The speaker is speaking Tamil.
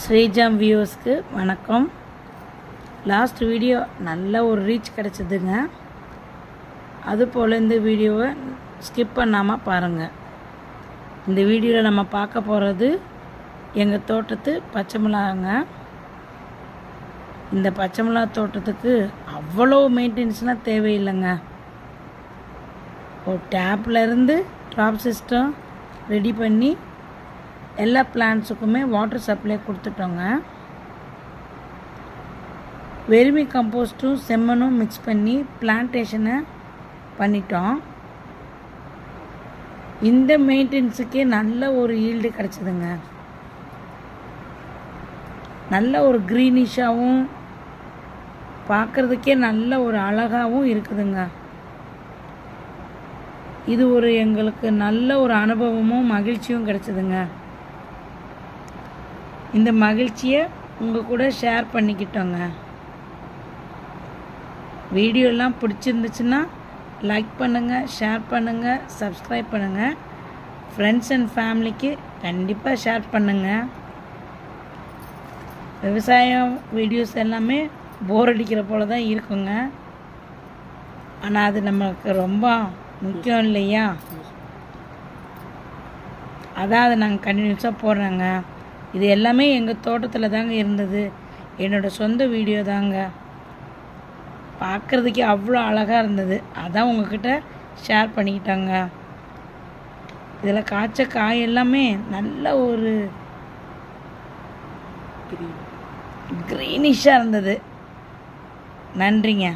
ஸ்ரீஜாம் வியூஸ்க்கு வணக்கம். லாஸ்ட் வீடியோ நல்ல ஒரு ரீச் கிடச்சிதுங்க. அதுபோல் இந்த வீடியோவை ஸ்கிப் பண்ணாமல் பாருங்கள் இந்த வீடியோவில் நம்ம பார்க்க போகிறது எங்கள் தோட்டத்து பச்சை மிளகாங்க. இந்த பச்சை மிளகா தோட்டத்துக்கு அவ்வளோ மெயின்டெனன்ஸ்லாம் தேவையில்லைங்க. ஒரு டேப்லேருந்து ட்ராப் சிஸ்டம் ரெடி பண்ணி எல்லா பிளான்ட்ஸுக்குமே வாட்டர் சப்ளை கொடுத்துட்டோங்க. வெறுமி கம்போஸ்ட்டும் செம்மனும் மிக்ஸ் பண்ணி பிளான்டேஷனை பண்ணிட்டோம். இந்த மெயின்டெனன்ஸுக்கே நல்ல ஒரு ஈல்டு கிடச்சிதுங்க. நல்ல ஒரு க்ரீனிஷாகவும் பார்க்குறதுக்கே நல்ல ஒரு அழகாகவும் இருக்குதுங்க. இது ஒரு எங்களுக்கு நல்ல ஒரு அனுபவமும் மகிழ்ச்சியும் கிடச்சிதுங்க. இந்த மகிழ்ச்சியை உங்கள் கூட ஷேர் பண்ணிக்கிட்டோங்க. வீடியோலாம் பிடிச்சிருந்துச்சுன்னா லைக் பண்ணுங்கள் ஷேர் பண்ணுங்கள் சப்ஸ்கிரைப் பண்ணுங்கள் ஃப்ரெண்ட்ஸ் அண்ட் ஃபேமிலிக்கு கண்டிப்பாக ஷேர் பண்ணுங்கள் விவசாயம் வீடியோஸ் எல்லாமே போர் அடிக்கிற போல தான் இருக்குங்க. ஆனால் அது நமக்கு ரொம்ப முக்கியம் இல்லையா? அதான் அதை நாங்கள் கண்டினியூஸாக போடுறோங்க. இது எல்லாமே எங்கள் தோட்டத்தில் தாங்க இருந்தது. என்னோடய சொந்த வீடியோ தாங்க. பார்க்குறதுக்கே அவ்வளோ அழகாக இருந்தது. அதான் உங்ககிட்ட ஷேர் பண்ணிக்கிட்டாங்க. இதில் காய்ச்ச காய் எல்லாமே நல்ல ஒரு க்ரீனிஷாக இருந்தது. நன்றிங்க.